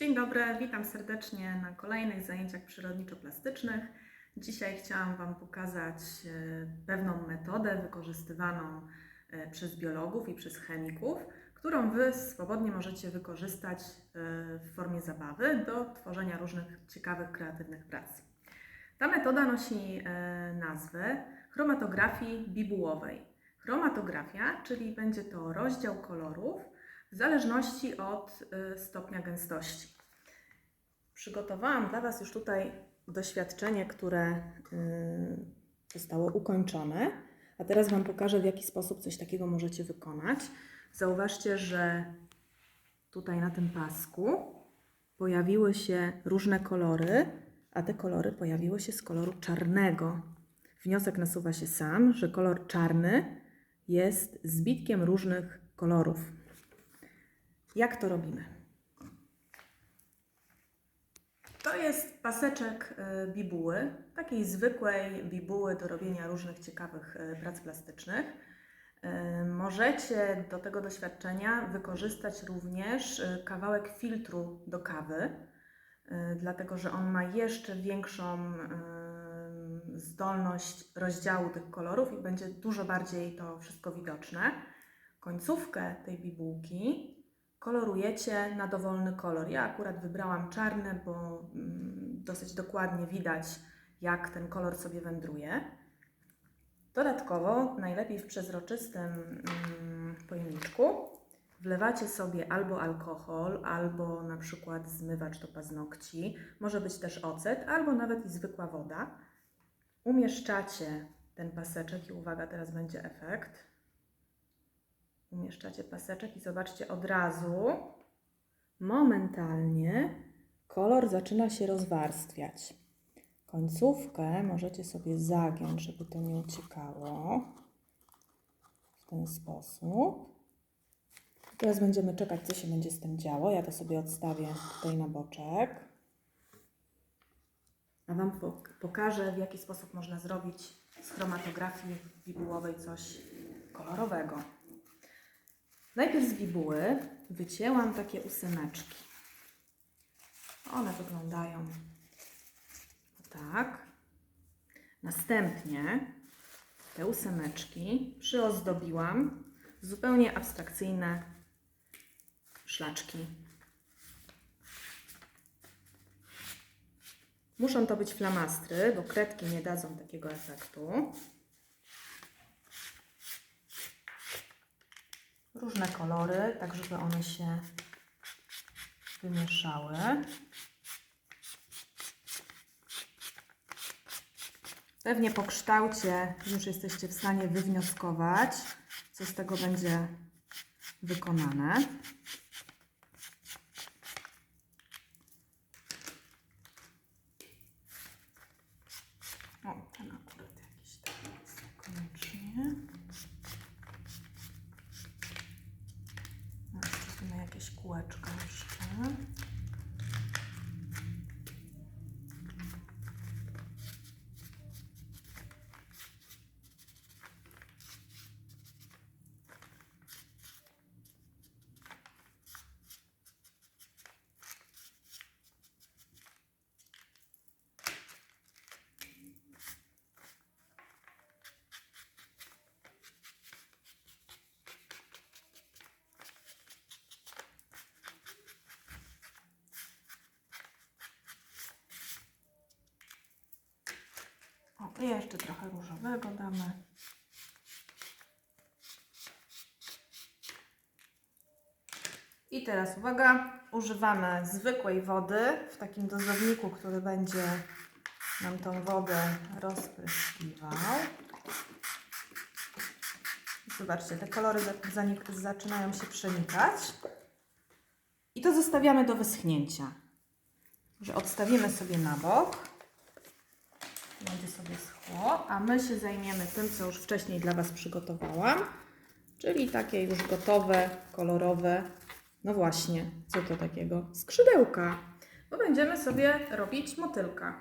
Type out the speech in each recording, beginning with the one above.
Dzień dobry, witam serdecznie na kolejnych zajęciach przyrodniczo-plastycznych. Dzisiaj chciałam Wam pokazać e, pewną metodę wykorzystywaną e, przez biologów i przez chemików, którą Wy swobodnie możecie wykorzystać e, w formie zabawy do tworzenia różnych ciekawych, kreatywnych prac. Ta metoda nosi nazwę chromatografii bibułowej. Chromatografia, czyli będzie to rozdział kolorów w zależności od y, stopnia gęstości. Przygotowałam dla Was już tutaj doświadczenie, które y, zostało ukończone, a teraz Wam pokażę, w jaki sposób coś takiego możecie wykonać. Zauważcie, że tutaj na tym pasku pojawiły się różne kolory, a te kolory pojawiły się z koloru czarnego. Wniosek nasuwa się sam, że kolor czarny jest zbitkiem różnych kolorów. Jak to robimy? To jest paseczek y, bibuły, takiej zwykłej bibuły do robienia różnych ciekawych y, prac plastycznych. Y, Możecie do tego doświadczenia wykorzystać również kawałek filtru do kawy, dlatego że on ma jeszcze większą zdolność rozdziału tych kolorów i będzie dużo bardziej to wszystko widoczne. Końcówkę tej bibułki kolorujecie na dowolny kolor. Ja akurat wybrałam czarny, bo mm, dosyć dokładnie widać, jak ten kolor sobie wędruje. Dodatkowo, najlepiej w przezroczystym mm, pojemniczku, wlewacie sobie albo alkohol, albo na przykład zmywacz do paznokci, może być też ocet, albo nawet i zwykła woda. Umieszczacie ten paseczek i uwaga, teraz będzie efekt umieszczacie paseczek i zobaczcie od razu, momentalnie kolor zaczyna się rozwarstwiać. Końcówkę możecie sobie zagiąć, żeby to nie uciekało. W ten sposób. Teraz będziemy czekać, co się będzie z tym działo. Ja to sobie odstawię tutaj na boczek. A Wam pok- pokażę, w jaki sposób można zrobić z chromatografii bibułowej coś kolorowego. Najpierw z bibuły wycięłam takie ósemeczki. One wyglądają tak. Następnie te ósemeczki przyozdobiłam w zupełnie abstrakcyjne szlaczki. Muszą to być flamastry, bo kredki nie dadzą takiego efektu. Różne kolory, tak żeby one się wymieszały. Pewnie po kształcie już jesteście w stanie wywnioskować, co z tego będzie wykonane. O, ten akurat jakiś taki jest niekoniecznie. No, Zrobimy jakieś kółeczko jeszcze. O, jeszcze trochę różowego damy. I teraz uwaga, używamy zwykłej wody w takim dozowniku, który będzie nam tą wodę rozpryskiwał. Zobaczcie, te kolory zaczynają się przenikać. I to zostawiamy do wyschnięcia. Że odstawimy sobie na bok będzie sobie schło, a my się zajmiemy tym, co już wcześniej dla Was przygotowałam, czyli takie już gotowe, kolorowe, no właśnie, co to takiego? Skrzydełka, bo będziemy sobie robić motylka.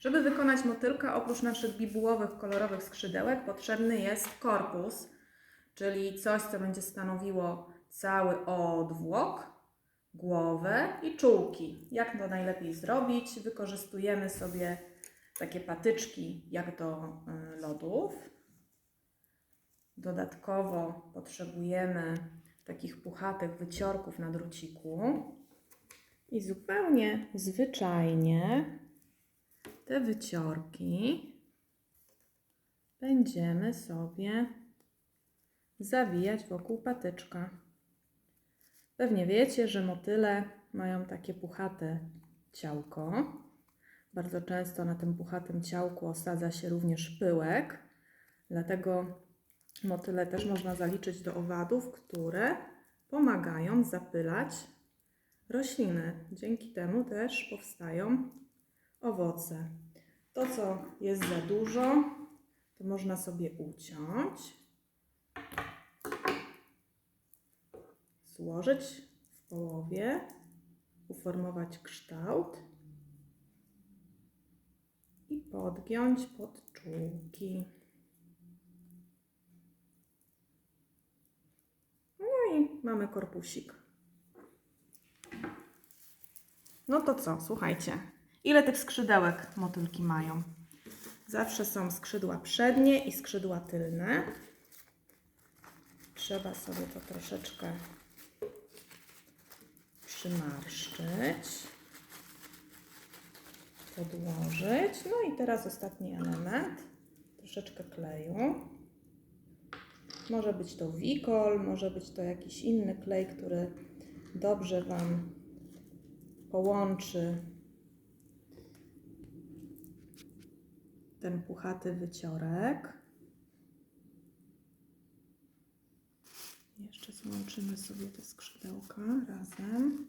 Żeby wykonać motylka, oprócz naszych bibułowych, kolorowych skrzydełek, potrzebny jest korpus, czyli coś, co będzie stanowiło cały odwłok głowę i czułki. Jak to najlepiej zrobić? Wykorzystujemy sobie takie patyczki jak do y, lodów. Dodatkowo potrzebujemy takich puchatych wyciorków na druciku. I zupełnie zwyczajnie te wyciorki będziemy sobie zawijać wokół patyczka. Pewnie wiecie, że motyle mają takie puchate ciałko. Bardzo często na tym puchatym ciałku osadza się również pyłek, dlatego motyle też można zaliczyć do owadów, które pomagają zapylać rośliny. Dzięki temu też powstają owoce. To, co jest za dużo, to można sobie uciąć, złożyć w połowie, uformować kształt podgiąć pod. No i mamy korpusik. No to co, słuchajcie. Ile tych skrzydełek motylki mają? Zawsze są skrzydła przednie i skrzydła tylne. Trzeba sobie to troszeczkę przymarszczyć, podłożyć. No i teraz ostatni element. Troszeczkę kleju. Może być to wikol, może być to jakiś inny klej, który dobrze Wam połączy ten puchaty wyciorek. Jeszcze złączymy sobie te skrzydełka razem.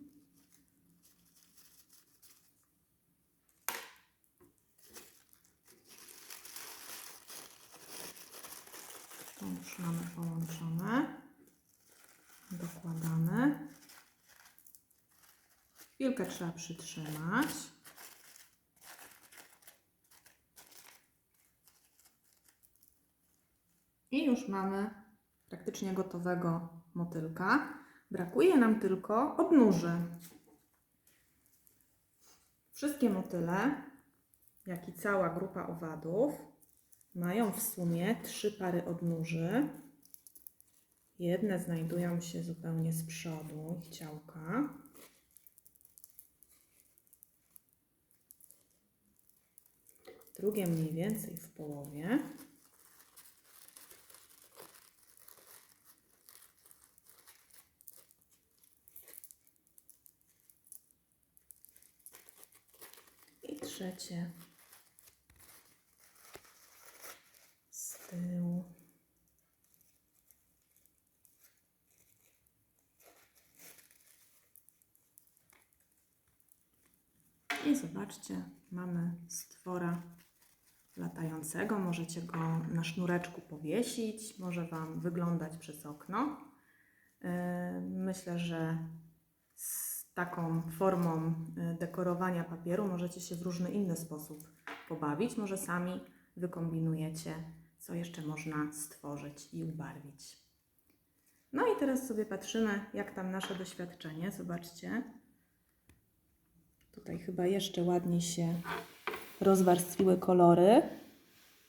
To już mamy połączone. Dokładamy. Chwilkę trzeba przytrzymać. I już mamy praktycznie gotowego motylka. Brakuje nam tylko odnóży. Wszystkie motyle, jak i cała grupa owadów, mają w sumie trzy pary odnóży. Jedne znajdują się zupełnie z przodu ich ciałka. Drugie mniej więcej w połowie. I trzecie z tyłu. I zobaczcie, mamy stwora latającego. Możecie go na sznureczku powiesić, może Wam wyglądać przez okno. Yy, Myślę, że z taką formą y, dekorowania papieru możecie się w różny inny sposób pobawić. Może sami wykombinujecie, co jeszcze można stworzyć i ubarwić. No i teraz sobie patrzymy, jak tam nasze doświadczenie. Zobaczcie. Tutaj chyba jeszcze ładniej się rozwarstwiły kolory.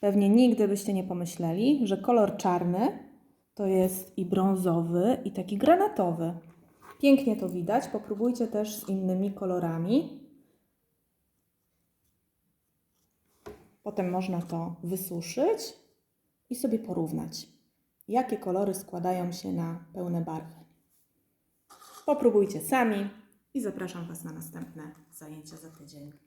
Pewnie nigdy byście nie pomyśleli, że kolor czarny to jest i brązowy, i taki granatowy. Pięknie to widać. Popróbujcie też z innymi kolorami. Potem można to wysuszyć i sobie porównać, jakie kolory składają się na pełne barwy. Popróbujcie sami i zapraszam Was na następne zajęcia za tydzień.